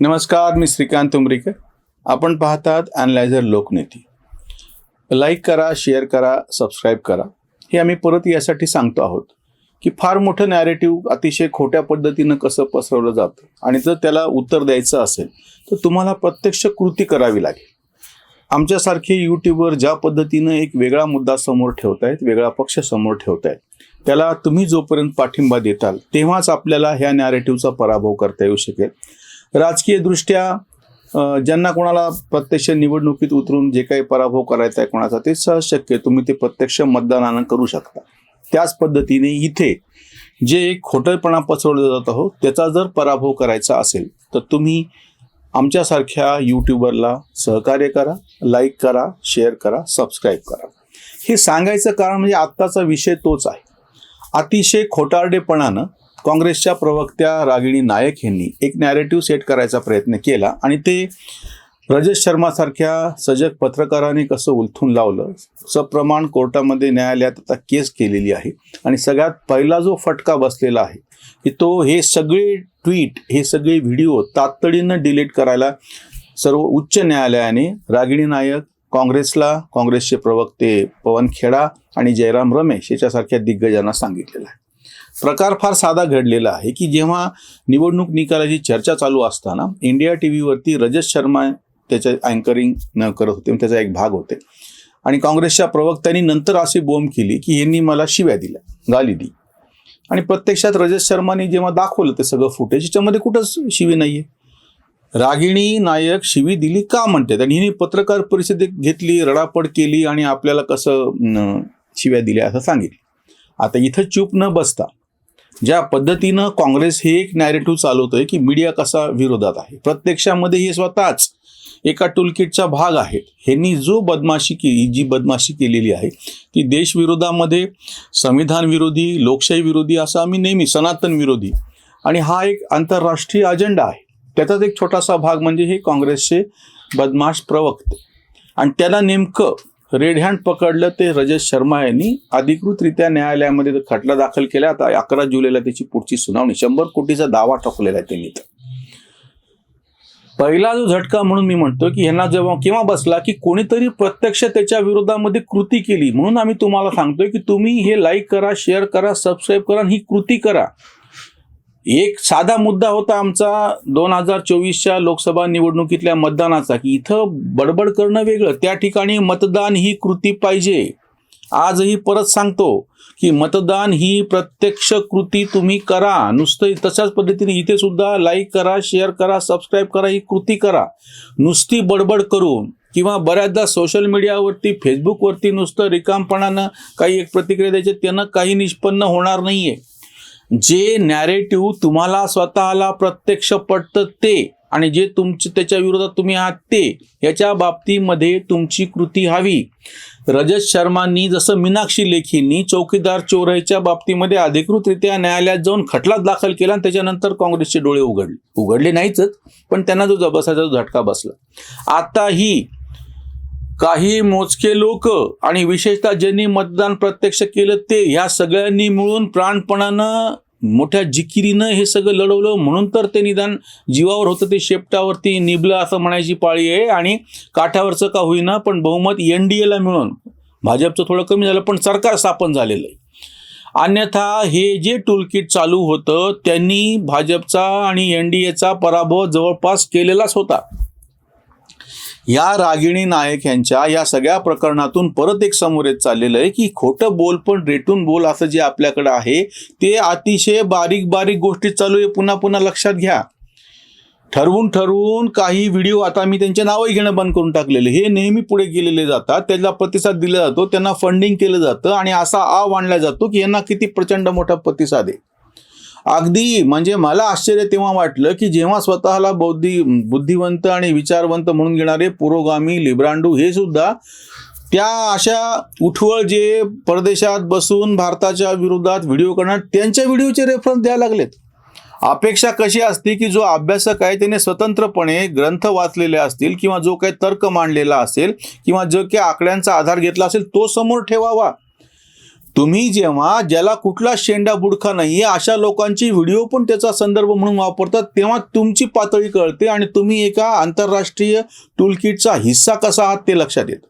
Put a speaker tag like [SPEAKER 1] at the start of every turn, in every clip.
[SPEAKER 1] नमस्कार मी श्रीकांत उमरीकर. आपण पाहतात अनलायझर लोकनेती. लाईक करा शेअर करा सबस्क्राईब करा. हे आम्ही परत यासाठी सांगतो आहोत की फार मोठं नॅरेटिव्ह अतिशय खोट्या पद्धतीनं कसं पसरवलं जातं आणि जर त्याला उत्तर द्यायचं असेल तर तुम्हाला प्रत्यक्ष कृती करावी लागेल. आमच्यासारखे यूट्यूबवर ज्या पद्धतीनं एक वेगळा मुद्दा समोर ठेवतायत वेगळा पक्ष समोर ठेवतायत त्याला तुम्ही जोपर्यंत पाठिंबा देताल तेव्हाच आपल्याला ह्या नॅरेटिव्हचा पराभव करता येऊ शकेल. राजकीयदृष्ट्या ज्यांना कोणाला प्रत्यक्ष निवडणुकीत उतरून जे काही पराभव करायचा आहे कोणाचा ते सहज शक्य तुम्ही ते प्रत्यक्ष मतदानानं करू शकता. त्याच पद्धतीने इथे जे एक खोटेपणा पसरवलं जात आहो त्याचा जर पराभव करायचा असेल तर तुम्ही आमच्यासारख्या यूट्यूबरला सहकार्य करा लाईक करा शेअर करा सबस्क्राईब करा. हे सांगायचं कारण म्हणजे आत्ताचा विषय तोच आहे. अतिशय खोटारडेपणानं काँग्रेसच्या प्रवक्त्या रागिणी नायक यांनी एक नॅरेटिव्ह सेट करायचा प्रयत्न केला आणि ते रजत शर्मासारख्या सजग पत्रकाराने कसं उलथून लावलं सप्रमाण कोर्टामध्ये न्यायालयात आता केस केलेली आहे आणि सगळ्यात पहिला जो फटका बसलेला आहे की तो हे सगळे ट्विट हे सगळे व्हिडिओ तातडीनं डिलीट करायला सर्व उच्च न्यायालयाने रागिणी नायक काँग्रेसला काँग्रेसचे प्रवक्ते पवन खेडा आणि जयराम रमेश याच्यासारख्या दिग्गजांना सांगितलेलं आहे. प्रकार फार साधा घडलेला आहे की जेव्हा निवडणूक निकालाची चर्चा चालू असताना इंडिया टी व्हीवरती रजत शर्मा त्याच्या अँकरिंग न करत होते त्याचा एक भाग होते. आणि काँग्रेसच्या प्रवक्त्यांनी नंतर अशी बोंब केली की यांनी मला शिव्या दिल्या गाली दी आणि प्रत्यक्षात रजत शर्माने जेव्हा दाखवलं ते सगळं फुटेज याच्यामध्ये कुठंच शिवी नाहीये. रागिणी नायक शिवी दिली का म्हणतात? आणि हिने पत्रकार परिषदेत घेतली रडापड केली आणि आपल्याला कसं शिव्या दिल्या असं सांगितलं. आता इथं चूप न बसता ज्या पद्धतीनं काँग्रेस हे एक नॅरेटिव्ह चालवतोय की मीडिया कसा विरोधात आहे. प्रत्यक्षामध्ये हे स्वतःच एका टूलकिटचा भाग आहेत. ह्यांनी जो बदमाशी केली जी बदमाशी केलेली आहे ती देशविरोधामध्ये संविधान विरोधी लोकशाही विरोधी असं आम्ही नेहमी सनातन विरोधी आणि हा एक आंतरराष्ट्रीय अजेंडा आहे. त्याचाच एक छोटासा भाग म्हणजे हे काँग्रेसचे बदमाश प्रवक्ते. आणि त्याला नेमकं रेड हँड पकडलं ते रजत शर्मा यांनी. अधिकृतरित्या न्यायालयामध्ये खटला दाखल केला. आता अकरा जुलैला त्याची पुढची सुनावणी. शंभर कोटीचा दावा ठोकलेला आहे त्यांनी. तर पहिला जो झटका म्हणून मी म्हणतो की ह्यांना जेव्हा केव्हा बसला की कोणीतरी प्रत्यक्ष त्याच्या विरोधामध्ये कृती केली. म्हणून आम्ही तुम्हाला सांगतोय की तुम्ही हे लाईक करा शेअर करा सबस्क्राईब करा आणि ही कृती करा. एक साधा मुद्दा होता आमचा दोन हजार चोवीसच्या लोकसभा निवडणुकीतल्या मतदानाचा की इथं बडबड करणं वेगळं. त्या ठिकाणी मतदान ही कृती पाहिजे. आजही परत सांगतो की मतदान ही प्रत्यक्ष कृती तुम्ही करा. नुसतं तशाच पद्धतीने इथे सुद्धा लाईक करा शेअर करा सबस्क्राईब करा ही कृती करा. नुसती बडबड करून किंवा बऱ्याचदा सोशल मीडियावरती फेसबुकवरती नुसतं रिकामपणानं काही एक प्रतिक्रिया द्यायची त्यानं काही निष्पन्न होणार नाही आहे जे नॅरेटिव्ह तुम्हाला स्वतःला प्रत्यक्ष पटतं ते आणि जे तुमचे त्याच्या विरोधात तुम्ही आहात ते याच्या बाबतीमध्ये तुमची कृती हवी. रजत शर्मांनी जसं मीनाक्षी लेखींनी चौकीदार चोराईच्या बाबतीमध्ये अधिकृतरित्या न्यायालयात जाऊन खटला दाखल केला आणि त्याच्यानंतर काँग्रेसचे डोळे उघडले. उघडले नाहीच पण त्यांना जो जबसाचा जो झटका बसला. आताही काही मोजके लोक आणि विशेषतः ज्यांनी मतदान प्रत्यक्ष केलं ते ह्या सगळ्यांनी मिळून प्राणपणानं मोठ्या जिकिरीनं हे सगळं लढवलं. म्हणून तर ते निदान जीवावर होतं ते शेपटावरती निबलं असं म्हणायची पाळी आहे आणि काठावरचं का होईना पण बहुमत एन डी एला मिळून भाजपचं थोडं कमी झालं पण सरकार स्थापन झालेलं आहे. अन्यथा हे जे टूलकिट चालू होतं त्यांनी भाजपचा आणि एन डी एचा पराभव जवळपास केलेलाच होता. या रागिणी नायक यांच्या या सगळ्या प्रकरणातून परत एक समोर येत चाललेलं आहे की खोटं बोल पण रेटून बोल असं जे आपल्याकडे आहे ते अतिशय बारीक बारीक गोष्टी चालू आहे. पुन्हा पुन्हा लक्षात घ्या. ठरवून ठरवून काही व्हिडिओ आता मी त्यांचे नावही घेणं बंद करून टाकलेले हे नेहमी पुढे गेलेले जातात. त्याला प्रतिसाद दिला जातो. त्यांना फंडिंग केलं जातं आणि असा आव आणला जातो की यांना किती प्रचंड मोठा प्रतिसाद आहे. अगदी म्हणजे मला आश्चर्य तेव्हा वाटलं की जेव्हा स्वतःला बौद्धी बुद्धिवंत आणि विचारवंत म्हणून घेणारे पुरोगामी लिब्रांडू हे सुद्धा त्या अशा उठवळ जे परदेशात बसून भारताच्या विरोधात व्हिडिओ करणार त्यांच्या व्हिडिओचे रेफरन्स द्यायला लागलेत. अपेक्षा कशी असते की जो अभ्यासक आहे त्याने स्वतंत्रपणे ग्रंथ वाचलेले असतील किंवा जो काही तर्क मांडलेला असेल किंवा जो काही आकड्यांचा आधार घेतला असेल तो समोर ठेवावा. तुम्ही जेव्हा ज्याला कुठला शेंडा बुडखा नाही अशा लोकांची व्हिडिओ पण त्याचा संदर्भ म्हणून वापरतात तेव्हा तुमची पातळी कळते आणि तुम्ही एका आंतरराष्ट्रीय टूलकिटचा हिस्सा कसा आहात ते लक्षात येतं.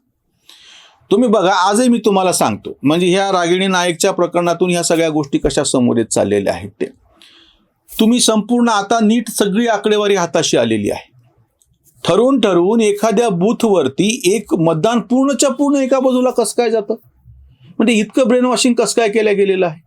[SPEAKER 1] तुम्ही बघा आजही मी तुम्हाला सांगतो म्हणजे ह्या रागिणी नायकच्या प्रकरणातून ह्या सगळ्या गोष्टी कशा समोर येत चाललेल्या आहेत ते. तुम्ही संपूर्ण आता नीट सगळी आकडेवारी हाताशी आलेली आहे. ठरवून ठरवून एखाद्या बूथवरती एक मतदान पूर्णच्या पूर्ण एका बाजूला कसं काय जातं? म्हणजे इतकं ब्रेन वॉशिंग कसं काय केलं गेलेलं आहे?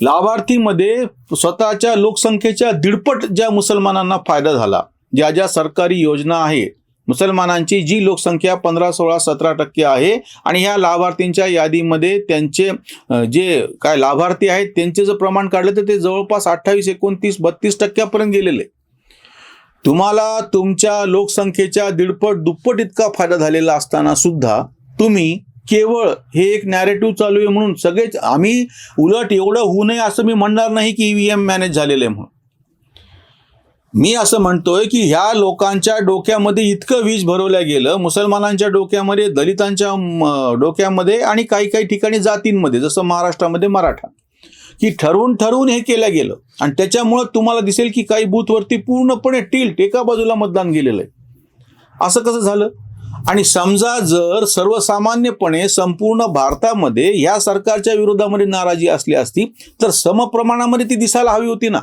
[SPEAKER 1] लाभार्थीमध्ये स्वतःच्या लोकसंख्येच्या दीडपट ज्या मुसलमानांना फायदा झाला ज्या ज्या सरकारी योजना आहेत मुसलमानांची जी लोकसंख्या पंधरा सोळा सतरा टक्के आहे आणि ह्या लाभार्थींच्या यादीमध्ये त्यांचे जे काय लाभार्थी आहेत त्यांचे जर प्रमाण काढलं तर ते जवळपास अठ्ठावीस एकोणतीस बत्तीस टक्क्यापर्यंत गेलेले. तुम्हाला तुमच्या लोकसंख्येच्या दीडपट दुप्पट इतका फायदा झालेला असताना सुद्धा तुम्ही केवळ हे एक नॅरेटिव्ह चालू आहे म्हणून सगळेच आम्ही उलट एवढं होऊ नये असं मी म्हणणार नाही की ईव्हीएम मॅनेज झालेलं आहे म्हणून. मी असं म्हणतोय की ह्या लोकांच्या डोक्यामध्ये इतकं वीज भरवलं गेलं मुसलमानांच्या डोक्यामध्ये दलितांच्या डोक्यामध्ये आणि काही काही ठिकाणी जातींमध्ये जसं महाराष्ट्रामध्ये मराठा की ठरवून ठरवून हे केलं गेलं. आणि त्याच्यामुळं तुम्हाला दिसेल की काही बूथवरती पूर्णपणे टिल्ट एका बाजूला मतदान गेलेलं आहे. असं कसं झालं? आणि समजा जर सर्वसामान्यपणे संपूर्ण भारतामध्ये या सरकारच्या विरोधामध्ये नाराजी असली असती तर समप्रमाणामध्ये ती दिसायला हवी होती ना.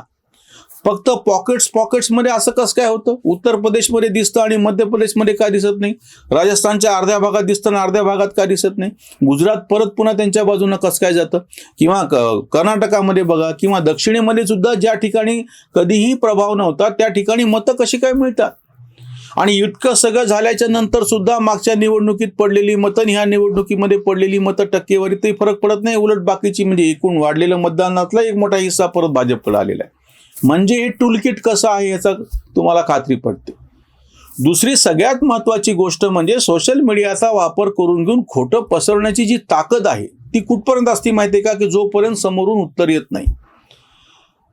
[SPEAKER 1] फक्त पॉकेट्स पॉकेट्समध्ये असं कसं काय होतं? उत्तर प्रदेशमध्ये दिसतं आणि मध्य प्रदेशमध्ये का दिसत नाही. राजस्थानच्या अर्ध्या भागात दिसतं आणि अर्ध्या भागात काय दिसत नाही. गुजरात परत पुन्हा त्यांच्या बाजूनं कसं काय जातं? किंवा कर्नाटकामध्ये बघा किंवा दक्षिणेमध्ये सुद्धा ज्या ठिकाणी कधीही प्रभाव नव्हता त्या ठिकाणी मतं कशी काय मिळतात? आणि इतकं सगळं झाल्याच्यानंतर सुद्धा मागच्या निवडणुकीत पडलेली मतं आणि ह्या निवडणुकीमध्ये पडलेली मतं टक्केवारीतही फरक पडत नाही. उलट बाकीची म्हणजे एकूण वाढलेलं मतदानातला एक मोठा हिस्सा परत भाजपकडे आलेला आहे. म्हणजे हे टूलकिट कसं आहे याचा तुम्हाला खात्री पडते. दुसरी सगळ्यात महत्वाची गोष्ट म्हणजे सोशल मीडियाचा वापर करून घेऊन खोटं पसरवण्याची जी ताकद आहे ती कुठपर्यंत असते माहिती आहे का? की जोपर्यंत समोरून उत्तर येत नाही.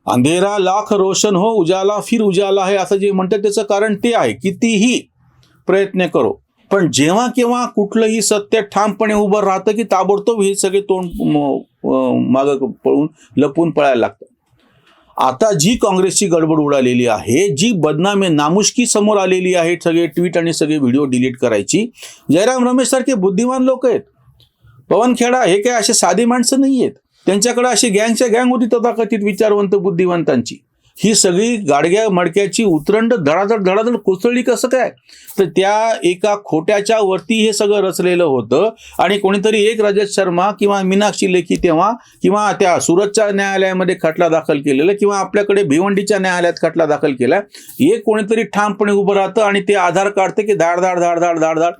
[SPEAKER 1] अंधेरा लाख रोशन हो उजाला फिर उजाला आहे असं जे म्हणतात त्याचं कारण ते आहे. कितीही प्रयत्न करो. पण जेव्हा केव्हा कुठलंही सत्य ठामपणे उभं राहतं की ताबडतोब हे सगळे तोंड माग पळून लपून पळायला लागतं. आता जी काँग्रेसची गडबड उडालेली आहे जी बदनामी नामुष्की समोर आलेली आहे सगळे ट्विट आणि सगळे व्हिडिओ डिलीट करायची जयराम रमेश सारखे बुद्धिमान लोक आहेत. पवन खेडा हे काय असे साधे माणसं नाही आहेत त्यांच्याकडे अशी गँगच्या गँग होती तथाकथित विचारवंत बुद्धिवंतांची. ही सगळी गाडग्या मडक्याची उतरंड धडाधड धडाधड कोसळली कसं काय? तर त्या एका खोट्याच्या वरती हे सगळं रचलेलं होतं. आणि कोणीतरी एक रजत शर्मा किंवा मीनाक्षी लेखी तेव्हा किंवा त्या सुरतच्या न्यायालयामध्ये खटला दाखल केलेला किंवा आपल्याकडे भिवंडीच्या न्यायालयात खटला दाखल केला एक कोणीतरी ठामपणे उभं राहतं आणि ते आधार काढतं की धाड धाड धाड धाड धाड धाड.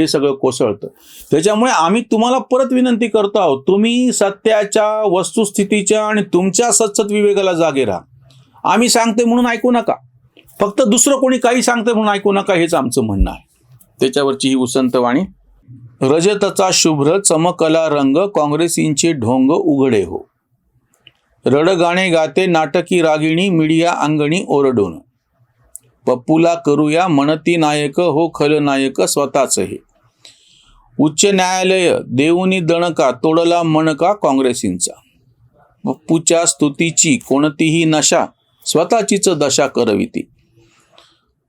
[SPEAKER 1] हे सगळं कोसळतं. त्याच्यामुळे आम्ही तुम्हाला परत विनंती करतो आहोत तुम्ही सत्याच्या वस्तुस्थितीच्या आणि तुमच्या सतसत विवेकाला जागे राहा. आम्ही सांगते म्हणून ऐकू नका. फक्त दुसरं कोणी काही सांगते म्हणून ऐकू नका हेच आमचं म्हणणं आहे. त्याच्यावरची ही उसंत वाणी रजतचा शुभ्र चमकला रंग काँग्रेसींचे ढोंग उघडे हो. रडगाणे गाते नाटकी रागिणी मिडिया अंगणी ओरडून. पप्पूला करूया म्हणती नायक हो खलनायक स्वतःच हे. उच्च न्यायालय देऊनी दणका तोडला मणका काँग्रेसींचा? पप्पूच्या स्तुतीची कोणतीही नशा स्वतःचीच दशा करविती.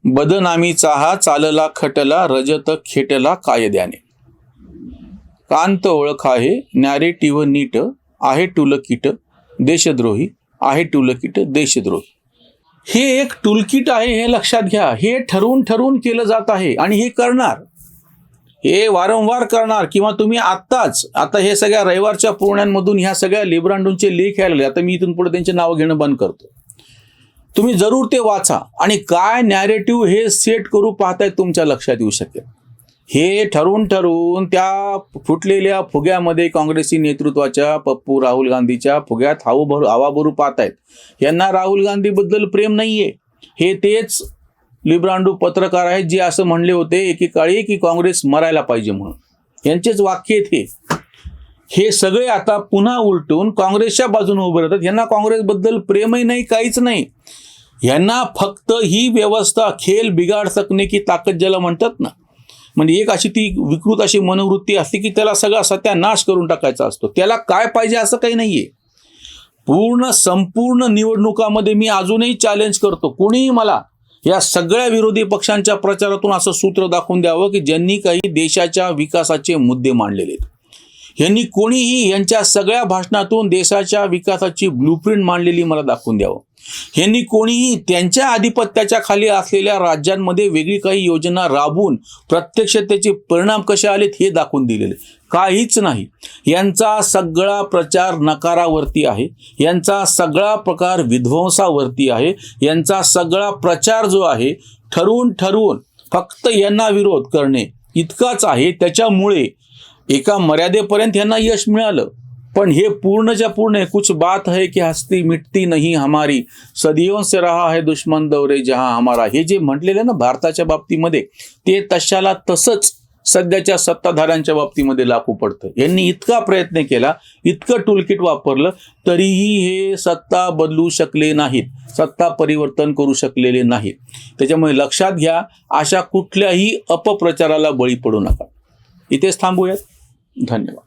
[SPEAKER 1] बदनामीचा हा चालला खटला रजत खेटला कायद्याने. कांत ओळख आहे नॅरेटिव्ह नीट आहे टुलकिट देशद्रोही आहे टुलकिट देशद्रोही. हे एक टुलकिट आहे हे लक्षात घ्या. हे ठरवून ठरवून केलं जात आहे आणि हे करणार. हे वारंवार करणार किंवा तुम्ही आत्ताच आता हे सगळ्या रविवारच्या पुरण्यांमधून ह्या सगळ्या लिब्रांडूंचे लेख यायला आता मी इथून पुढे त्यांचे नावं घेणं बंद करतो. तुम्ही जरूर ते वाचा आणि काय नॅरेटिव्ह हे सेट करू पाहताय तुमच्या लक्षात येऊ शकेल. हे ठरवून ठरवून त्या फुटलेल्या फुग्यामध्ये काँग्रेसी नेतृत्वाच्या पप्पू राहुल गांधीच्या फुग्यात हाऊ भरू हवा भरू पाहतायत. यांना राहुल गांधीबद्दल प्रेम नाहीये. हे तेच लिब्रांडू पत्रकार आहेत जे असं म्हणले होते एकेकाळी की काँग्रेस मरायला पाहिजे म्हणून. यांचेच वाक्य आहेत हे. हे सगळे आता पुन्हा उलटून काँग्रेसच्या बाजूने उभे राहतात. यांना काँग्रेसबद्दल प्रेमही नाही काहीच नाही. यांना फक्त ही व्यवस्था खेल बिघाड सकणे की ताकद ज्याला म्हणतात ना म्हणजे एक अशी ती विकृत अशी मनोवृत्ती असते की त्याला सगळा सत्यानाश करून टाकायचा असतो. त्याला काय पाहिजे असं काही नाहीये. पूर्ण संपूर्ण निवडणुकामध्ये मी अजूनही चॅलेंज करतो. कोणीही मला या सगळ्या विरोधी पक्षांच्या प्रचारातून असं सूत्र दाखवून द्यावं की ज्यांनी काही देशाच्या विकासाचे मुद्दे मांडलेले आहेत. यांनी कोणीही यांच्या सगळ्या भाषणातून देशाच्या विकासाची ब्लूप्रिंट मांडलेली मला दाखवून द्यावं. यांनी कोणीही त्यांच्या आधिपत्याच्या खाली असलेल्या राज्यांमध्ये वेगळी काही योजना राबवून प्रत्यक्ष त्याचे परिणाम कसे आलेत हे दाखवून दिलेले. काहीच नाही. यांचा सगळा प्रचार नकारावरती आहे. यांचा सगळा प्रकार विध्वंसावरती आहे. यांचा सगळा प्रचार जो आहे ठरवून ठरवून फक्त यांना विरोध करणे इतकाच आहे. त्याच्यामुळे एका मर्यादेपर्यंत यांना यश मिळालं. पण हे पूर्णच्या पूर्ण आहे. कुछ बात है की हस्ती मिटती नहीं हमारी. सदियों रहा है दुश्मन दौरे जहा हमारा. हे जे म्हटलेलं ना भारताच्या बाबतीमध्ये ते तशाला तसंच सध्याच्या सत्ताधाऱ्यांच्या बाबतीमध्ये लागू पडतं. यांनी इतका प्रयत्न केला इतकं टूलकिट वापरलं तरीही हे सत्ता बदलू शकले नाहीत. सत्ता परिवर्तन करू शकलेले नाहीत. त्याच्यामुळे लक्षात घ्या अशा कुठल्याही अपप्रचाराला बळी पडू नका. इथेच थांबूयात. 你看你了